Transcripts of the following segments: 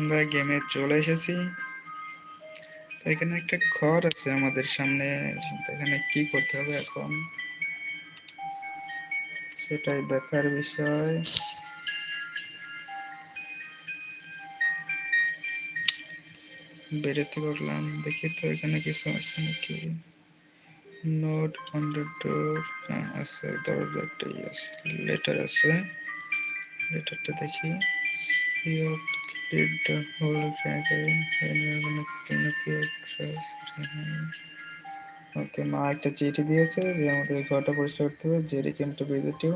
আমরা গেমে চলে এসেছি। তো এখানে একটা ঘর আছে আমাদের সামনে। এখানে কি করতে হবে এখন? সেটাই দেখার বিষয়। বেরোতে পারলাম। দেখি তো এখানে কিছু আছে নাকি? নোট অন ডোর আছে, দরজা একটা আছে লেটার আছে। লেটারটা দেখি। Cleared the whole dragon and you're gonna clean up. ওকে মা, একটা চিঠি দিয়েছে যে আমাদের ঘরটা পরিষ্কার করতে হবে, Jerry came to visit you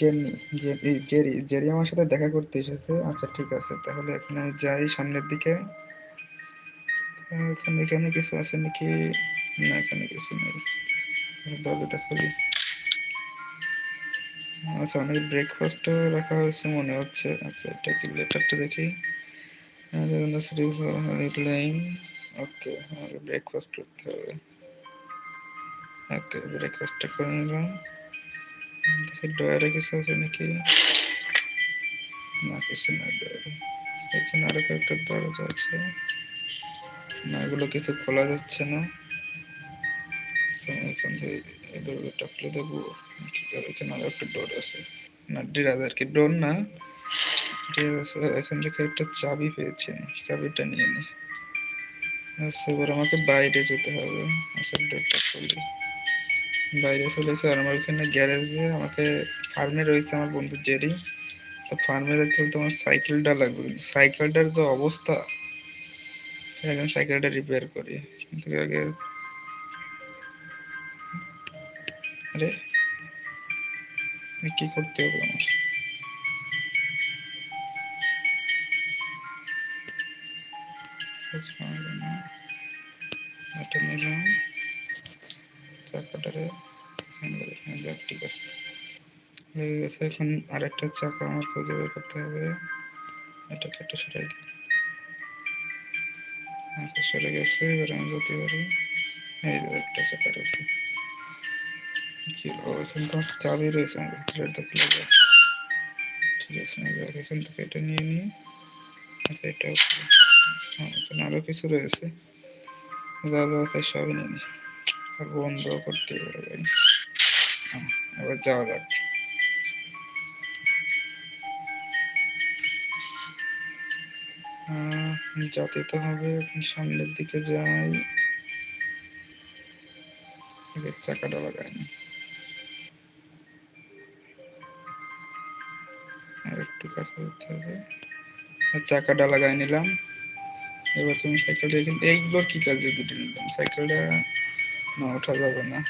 Jenny Jerry Jerry আমার সাথে দেখা করতে এসেছে। আচ্ছা ঠিক আছে, তাহলে এখন আমি যাই সামনের দিকে। এখানে এখানে কিছু আছে নাকি? না, এখানে কিছু নেই। দরজাটা খুলি। আচ্ছা অনেক ব্রেকফাস্টও রাখা হয়েছে মনে হচ্ছে। আচ্ছা এটা কি লেটারটা দেখি? লাইন ওকে আমাকে ব্রেকফাস্ট করতে হবে। ওকে ব্রেকফাস্টটা করে নিলাম। দেখি ডয়ারে কিছু আছে নাকি? না, কিছু না ডয়ারে এখানে আরও কয়েকটা দরজা আছে। না, এগুলো কিছু খোলা যাচ্ছে না। আমি এখান থেকে এই দরজাটা খুলে দেবো। এখানে আরও একটা ডোর আছে। না ডিরাজ আর কি ডোর না? আছে এখান থেকে একটা চাবি পেয়েছি চাবিটা নিয়ে নি। আচ্ছা এবার আমাকে বাইরে যেতে হবে। আচ্ছা ডোরটা খুলি। বাইরে চলে এসে, আর আমার এখানে গ্যারেজে আমাকে ফার্মে রয়েছে আমার বন্ধু জেরি। তো ফার্মে যেতে হলে তোমার সাইকেলটা লাগবে। কিন্তু সাইকেলটার যে অবস্থা, এখন সাইকেলটা রিপেয়ার করি। কিন্তু আগে আরে কি করতে হবে আমার? এটা নিলাম। চাকাটারে ঠিক আছে। হয়ে গেছে, এখন আরেকটা চাকা আমার খুঁজে বের করতে হবে। এটা কেটে সরাই দিই। আচ্ছা সরে গেছে, এবার আমি যেতে পারি। এই একটা চাকা রয়েছে। চাবি রয়েছে আমার তো খুলে যায় ঠিক আছে এবার এখান থেকে এটা নিয়ে নিই। আচ্ছা এটাও হ্যাঁ আরও কিছু রয়েছে। যা যা আছে সবই নিয়ে নিই। আর বন্ধ করতে পারে ভাই হ্যাঁ, এবার যাওয়া যাক। যেতে তো হবে সামনের দিকে যাই। চাকাটা লাগায়নি আর একটু কাছে যেতে হবে। চাকাটা লাগাই নিলাম। এবার তুমি সাইকেলটা এখানে এইগুলোর কি কাজে দুটো নিলাম? সাইকেলটা না, ওঠা যাবে না।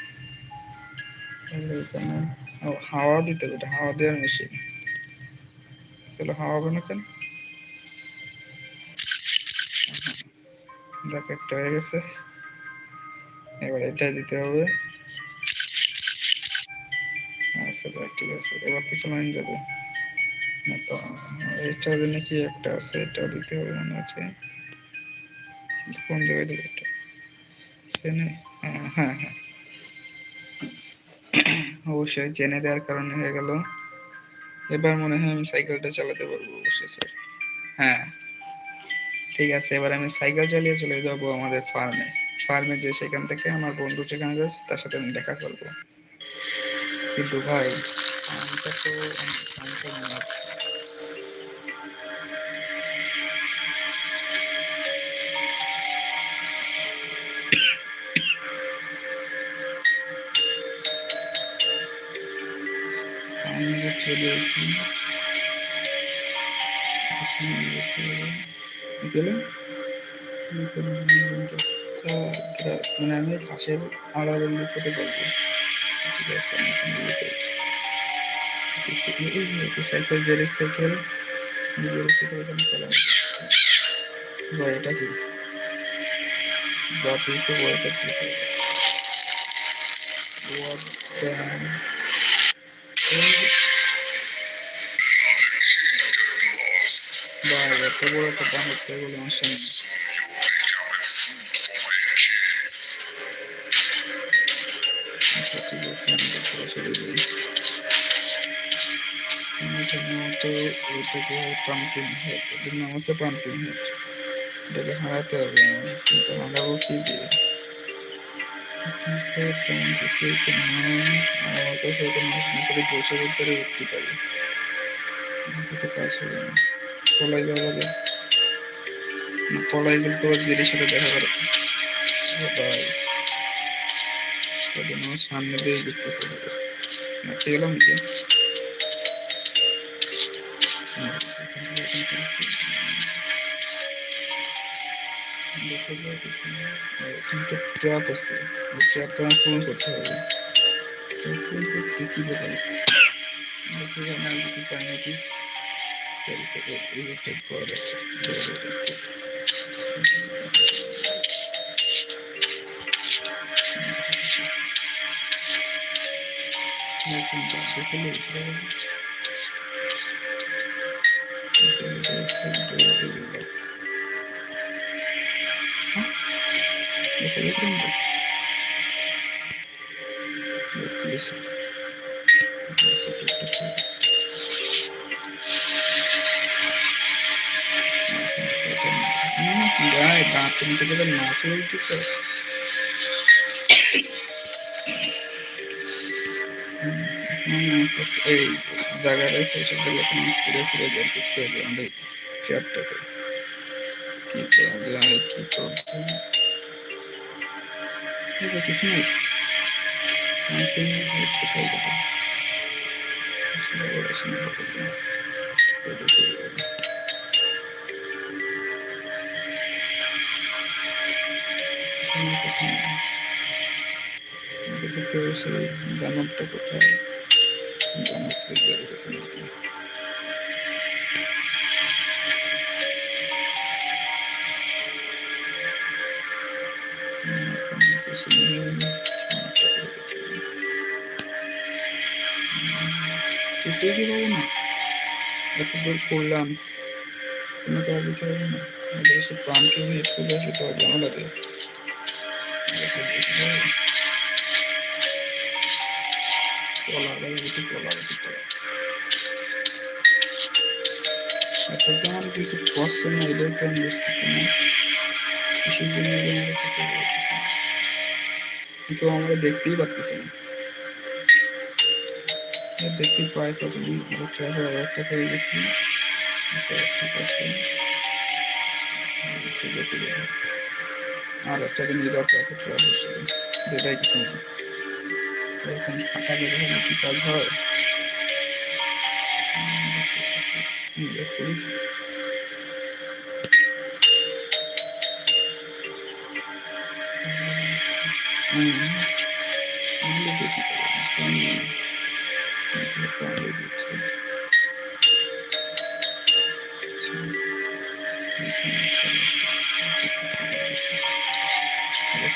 এখানে হাওয়া দিতে হবে এটা, হাওয়া দেওয়ার মেশিন তাহলে হাওয়া হবে না কেন? দেখ, একটা হয়ে গেছে। এবার এটা দিতে হবে। আচ্ছা ঠিক আছে। এবার তো চালানো যাবে। তো এটা নাকি একটা আছে, এটা দিতে হবে মনে হচ্ছে। কোন জায়গায় দেবো এটা? হ্যাঁ হ্যাঁ হ্যাঁ। অবশ্যই জেনে দেওয়ার কারণে হয়ে গেল। এবার মনে হয় আমি সাইকেলটা চালাতে পারব অবশ্যই, স্যার। হ্যাঁ। ঠিক আছে, এবার আমি সাইকেল চালিয়ে চলে যাব আমাদের ফার্মে। ফার্মে যে সেখান থেকে আমার বন্ধু যেখানে রয়েছে, তার সাথে আমি দেখা করব। কিন্তু ভাই ফার্মটা তো ফার্মটা আমরা চলে গেলে? মানে আমি ঘাসের আড়াল লুকোতে পারব ঠিক আছে সাইকেল জেরের সাইকেল জেরের সাইকেল এখানে পেলাম এটা কি? বাতি তো বয় What the ভাই এত বড় একটা দাম হচ্ছে বলে আমার সামনে আচ্ছা ঠিক আছে আমি তো সরাসরি যাই এখানে তো ওইটাকে পাম্পকিন হেড এটার নাম হচ্ছে পাম্পকিন হেড এটাকে হারাতে কিন্তু পলাই যাওয়া লাগে পলাই গেলে তো জেরির সাথে দেখা করে। সামনে দিয়ে ঘুরতেছে। মারতে গেলাম কি ট্র্যাপ আছে ওই ট্র্যাপটা করতে হবে পূরণ করতে কি চল চল গায়ে বাথরুম থেকে তো মাছ উঠতেছে এই জায়গা রয়েছে সেটা যখন ঘুরে ফিরে বের করতে হবে আমাদের ট্র্যাপটাকে কি করা কি করছে কিছু নেই। আসলে পড়াশোনা হবে না সেটা চলে যাবে কোনো কিছু নেই দেখতে হবে সেই দানবটা কোথায় দানবকে বের গেছে নাকি কিছুই কি পাবো না এত দূর করলাম কোনো কাজ দিতে হবে না আমাদের সে প্রাণকে নিয়ে চলে আসে তো ঝামেলা দেয় কলা গেছে কলা গেছে কলা এখন যেমন কিছু করছে না এটাই তো আমি বুঝতেছি না কিসের জন্য যে আমার কিছু বলতেছে না কেউ আমরা দেখতেই পারতেছি না আর দেখতে পাই কতদিন একটা একটা করে গেছি ঠিক আছে আর একটা দিন দরকার আছে ট্রাভেল যেটাই কিছু না এখন ফাঁকা দেখে কি কাজ হয় করিস হুম আমরা দেখি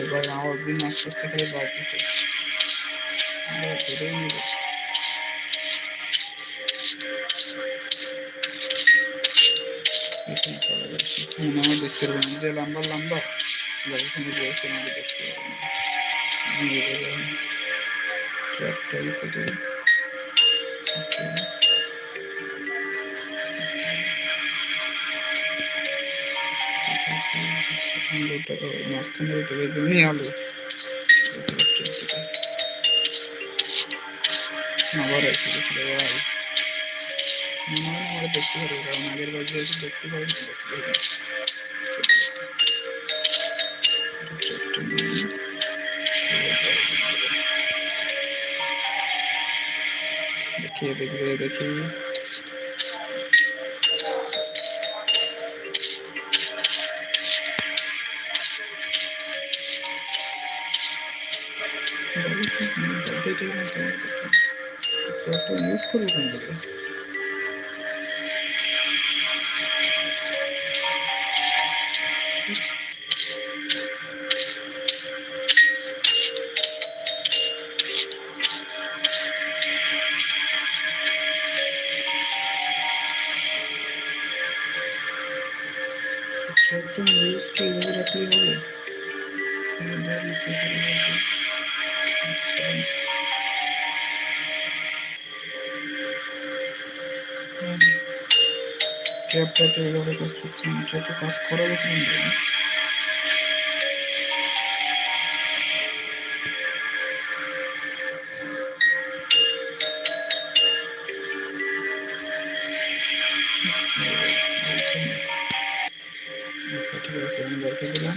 এবার আমার দিন আস্তে আস্তে করে বাড়তেছে ধরেই নিব মনে আমার দেখতে পারবেন যে লম্বা লম্বা যেখানে বসে আমাকে দেখতে পারবেন আলুটা মাঝখানে তবে নিয়ে আলু আবার এসে গেছিল ভাই দেখতে পারব কারণ আগের বার দেখতে পারি দেখিয়ে দেখি দেখি। ইউজ করব কোন থেকে একদম ইউজকে এভাবে রাখলেই হবে ট্র্যাপটাতে এভাবে কাজ করছে না কাজ করাবো কেন ঠিক আছে আমি রেখে দিলাম।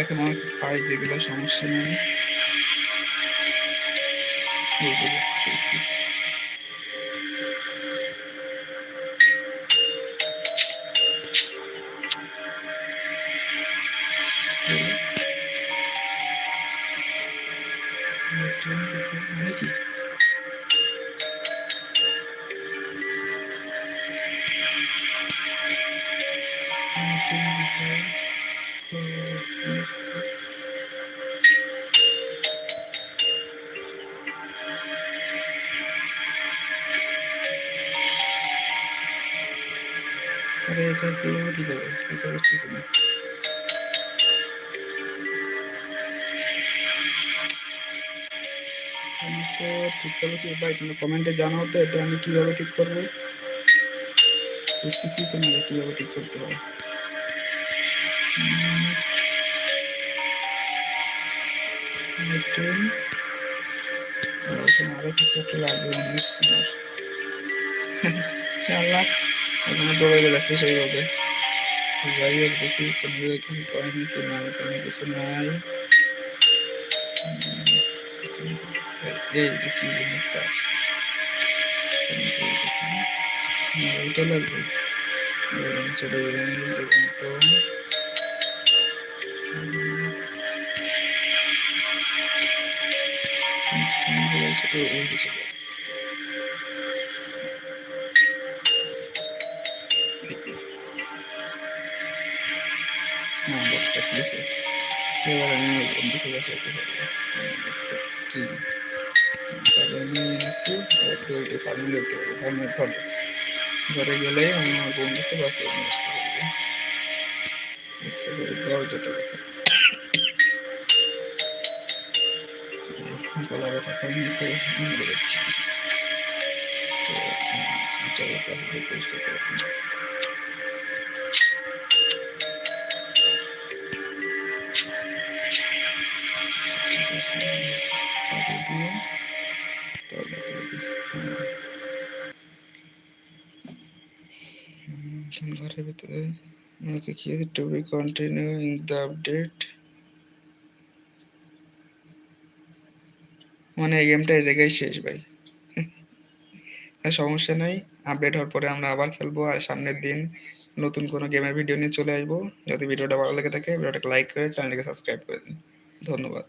এখানে পাই যেগুলো সমস্যা নেই। এটা কীভাবে ঠিক হবে হচ্ছে না আমি ঠিক করব কি ভাই তুমি কমেন্টে জানাও তো এটা আমি কীভাবে ঠিক করব বুঝতেছি তো না কীভাবে ঠিক করতে হয় আরও কিছু একটা লাগবে মনে হচ্ছে আল্লাহ এখানে দৌড়ে গেছে সেইভাবে যাই হোক দেখি কোনো কিছু করেনি কি না এখানে কিছু নাই এই দেখি একটা আছে এইটা লাগবে চলে গেলেন যেমন তো ওই কিছু হ্যাঁ এবার আমি বন্ধুকে বসাইতে পারব কি আসি ফার্মে যেতে হবে ফার্মের ঘরে গেলে আমি আমার বন্ধুকে বাসে নিয়ে আসতে পারব এসে করে দরজাটা কথা গলা ব্যথা কারণে তো মরে ঘরের ভিতরে আমাকে কি to be continue in the update মানে এই গেমটা এই জায়গায় শেষ ভাই সমস্যা নাই আপডেট হওয়ার পরে আমরা আবার খেলব, আর সামনের দিন নতুন কোনো গেমের ভিডিও নিয়ে চলে আসব। যদি ভিডিওটা ভালো লেগে থাকে ভিডিওটাকে লাইক করে চ্যানেলটিকে সাবস্ক্রাইব করে দিন। ধন্যবাদ।